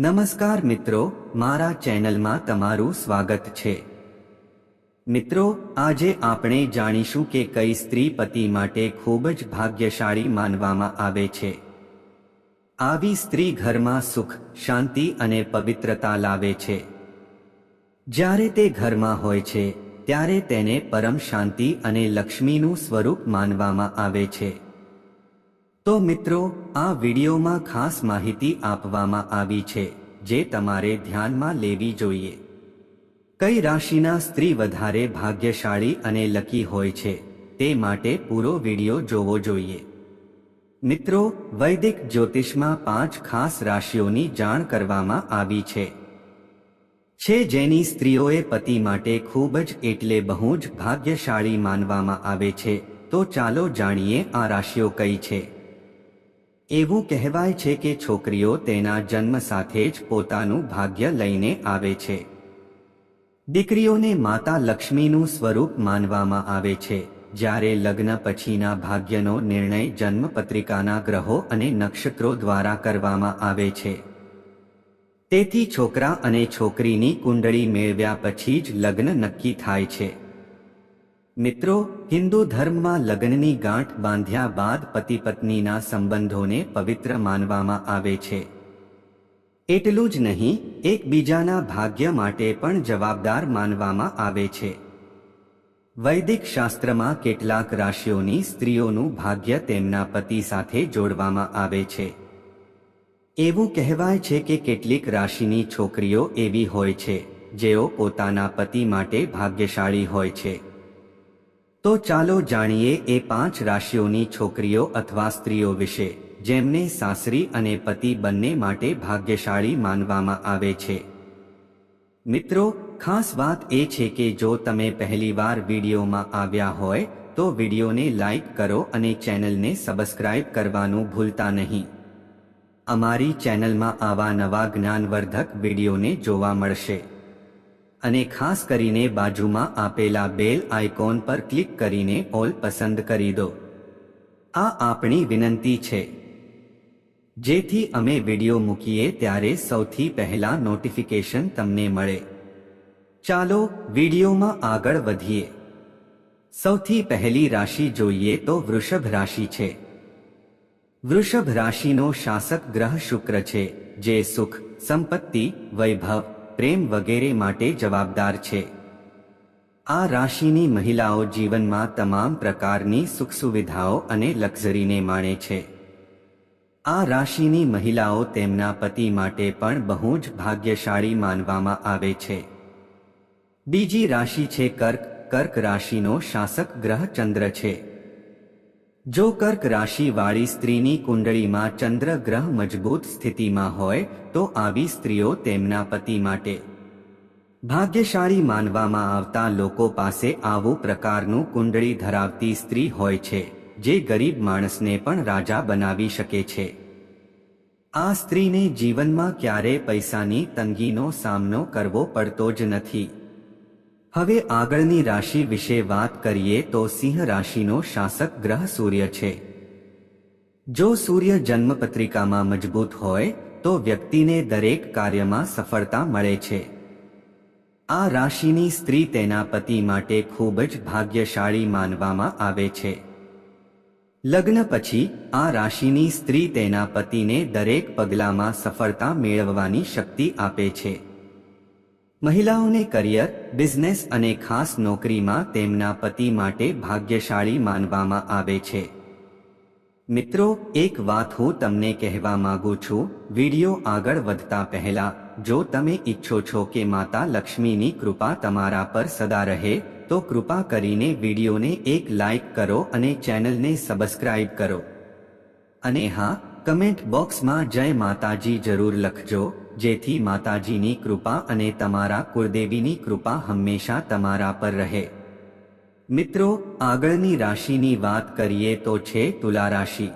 નમસ્કાર મિત્રો, મારા ચેનલમાં તમારું સ્વાગત છે. મિત્રો, આજે આપણે જાણીશું કે કઈ સ્ત્રી પતિ માટે ખૂબ જ ભાગ્યશાળી માનવામાં આવે છે. આવી સ્ત્રી ઘરમાં સુખ, શાંતિ અને પવિત્રતા લાવે છે. જ્યારે તે ઘરમાં હોય છે, ત્યારે તેને પરમ શાંતિ અને લક્ષ્મીનું સ્વરૂપ માનવામાં આવે છે. તો મિત્રો, આ વિડીયોમાં ખાસ માહિતી આપવામાં આવી છે, જે તમારે ધ્યાનમાં લેવી જોઈએ. કઈ રાશિના સ્ત્રી વધારે ભાગ્યશાળી અને લકી હોય છે, તે માટે પૂરો વીડિયો જોવો જોઈએ. મિત્રો, વૈદિક જ્યોતિષમાં પાંચ ખાસ રાશિઓની જાણ કરવામાં આવી છે. છે જેની સ્ત્રીઓએ પતિ માટે ખૂબ જ એટલે બહુ જ ભાગ્યશાળી માનવામાં આવે છે, તો ચાલો જાણીએ આ રાશિઓ કઈ છે. એવું કહેવાય છે કે છોકરીઓ તેના જન્મ સાથે જ પોતાનું ભાગ્ય લઈને આવે છે. દીકરીઓને માતા લક્ષ્મીનું સ્વરૂપ માનવામાં આવે છે. જ્યારે લગ્ન પછીના ભાગ્યનો નિર્ણય જન્મપત્રિકાના ગ્રહો અને નક્ષત્રો દ્વારા કરવામાં આવે છે. તેથી છોકરા અને છોકરીની કુંડળી મેળવ્યા પછી જ લગ્ન નક્કી થાય છે. મિત્રો, હિન્દુ ધર્મમાં લગ્નની ગાંઠ બાંધ્યા બાદ પતિ પત્નીના સંબંધોને પવિત્ર માનવામાં આવે છે. એટલું જ નહીં, એકબીજાના ભાગ્ય માટે પણ જવાબદાર માનવામાં આવે છે. વૈદિક શાસ્ત્રમાં કેટલાક રાશિઓની સ્ત્રીઓનું ભાગ્ય તેમના પતિ સાથે જોડવામાં આવે છે. એવું કહેવાય છે કે કેટલીક રાશિની છોકરીઓ એવી હોય છે, જેઓ પોતાના પતિ માટે ભાગ્યશાળી હોય છે. તો ચાલો જાણીએ એ પાંચ રાશિઓની છોકરીઓ અથવા સ્ત્રીઓ વિશે, જેમને સાસરી અને પતિ બંને માટે ભાગ્યશાળી માનવામાં આવે છે. મિત્રો, ખાસ વાત એ છે કે જો તમે પહેલીવાર વિડીયોમાં આવ્યા હોય, તો વિડીયોને લાઈક કરો અને ચેનલને સબસ્ક્રાઇબ કરવાનું ભૂલતા નહીં. અમારી ચેનલમાં આવા નવા જ્ઞાનવર્ધક વિડીયોને જોવા મળશે. અને ખાસ કરીને બાજુમાં આપેલા બેલ આઇકોન પર ક્લિક કરીને ઓલ પસંદ કરી દો. આ આપણી વિનંતી છે. જેથી અમે વીડિયો મૂકીએ ત્યારે સૌથી પહેલા નોટિફિકેશન તમને મળે. ચાલો વિડીયોમાં આગળ વધીએ. સૌથી પહેલી રાશિ જોઈએ તો વૃષભ રાશિ છે. વૃષભ રાશિનો શાસક ગ્રહ શુક્ર છે, જે સુખ, સંપત્તિ, વૈભવ પ્રેમ વગેરે માટે જવાબદાર છે. આ રાશિની મહિલાઓ જીવનમાં તમામ પ્રકારની સુખ સુવિધાઓ અને લક્ઝરીને માણે છે. આ રાશિની મહિલાઓ તેમના પતિ માટે પણ બહુ જ ભાગ્યશાળી માનવામાં આવે છે. બીજી રાશિ છે કર્ક. કર્ક રાશિનો શાસક ગ્રહ ચંદ્ર છે. જો કર્ક રાશિવાળી સ્ત્રીની કુંડળીમાં ચંદ્ર ગ્રહ મજબૂત સ્થિતિમાં હોય, તો આવી સ્ત્રીઓ તેમના પતિ માટે ભાગ્યશાળી માનવામાં આવતા લોકો પાસે આવું પ્રકારનું કુંડળી ધરાવતી સ્ત્રી હોય છે, જે ગરીબ માણસને પણ રાજા બનાવી શકે છે. આ સ્ત્રીને જીવનમાં ક્યારે પૈસાની તંગીનો સામનો કરવો પડતો જ નથી. હવે આગળની રાશિ વિશે વાત કરીએ તો સિંહ રાશિનો શાસક ગ્રહ સૂર્ય છે. જો સૂર્ય જન્મપત્રિકામાં મજબૂત હોય, તો વ્યક્તિને દરેક કાર્યમાં સફળતા મળે છે. આ રાશિની સ્ત્રી તેના પતિ માટે ખૂબ જ ભાગ્યશાળી માનવામાં આવે છે. લગ્ન પછી, આ રાશિની સ્ત્રી તેના પતિને દરેક પગલામાં સફળતા મેળવવાની શક્તિ આપે છે. મહિલાઓને કરિયર, બિઝનેસ અને ખાસ નોકરીમાં તેમના પતિ માટે ભાગ્યશાળી માનવામાં આવે છે. મિત્રો, એક વાત હું તમને કહેવા માંગુ છું, વીડિયો આગળ વધતા પહેલા, જો તમે ઈચ્છો છો કે માતા લક્ષ્મીની કૃપા તમારા પર સદા રહે, તો કૃપા કરીને વિડીયોને એક લાઈક કરો અને ચેનલને સબસ્ક્રાઇબ કરો. અને હા, કમેન્ટ બોક્સમાં જય માતાજી જરૂર લખજો. જેથી માતાજીની કૃપા અને તમારા કુળદેવીની કૃપા હંમેશા તમારા પર રહે. મિત્રો, આગળની રાશિની વાત કરીએ તો છે તુલા રાશિ.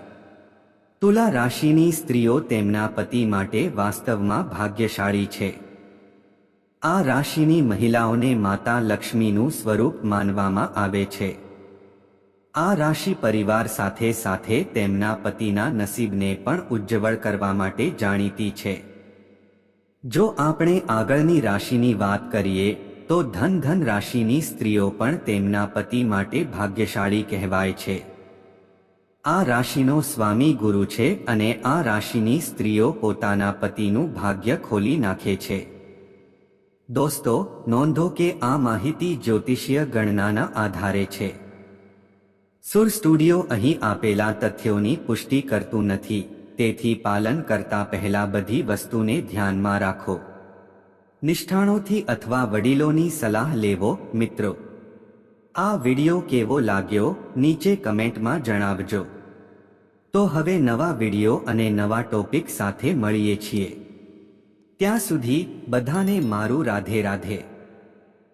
તુલા રાશિની સ્ત્રીઓ તેમના પતિ માટે વાસ્તવમાં ભાગ્યશાળી છે. આ રાશિની મહિલાઓને માતા લક્ષ્મીનું સ્વરૂપ માનવામાં આવે છે. આ રાશિ પરિવાર સાથે સાથે તેમના પતિના નસીબને પણ ઉજ્જવળ કરવા માટે જાણીતી છે. જો આપણે આગળની રાશિની વાત કરીએ, તો ધન ધન રાશિની સ્ત્રીઓ પણ તેમના પતિ માટે ભાગ્યશાળી કહેવાય છે. આ રાશિનો સ્વામી ગુરુ છે અને આ રાશિની સ્ત્રીઓ પોતાના પતિનું ભાગ્ય ખોલી નાખે છે. દોસ્તો, નોંધો કે આ માહિતી જ્યોતિષીય ગણનાના આધારે છે. સુર સ્ટુડિયો અહીં આપેલા તથ્યોની પુષ્ટિ કરતું નથી. તેથી પાલન કરતા પહેલા બધી વસ્તુને ધ્યાનમાં રાખો. નિષ્ઠાણોથી અથવા વડીલોની સલાહ લેવો, મિત્રો. આ વિડિયો કેવો લાગ્યો, નીચે કમેન્ટમાં જણાવજો. તો હવે નવા વિડિયો અને નવા ટોપિક સાથે મળીએ છીએ. ત્યાં સુધી બધાને મારું રાધે રાધે.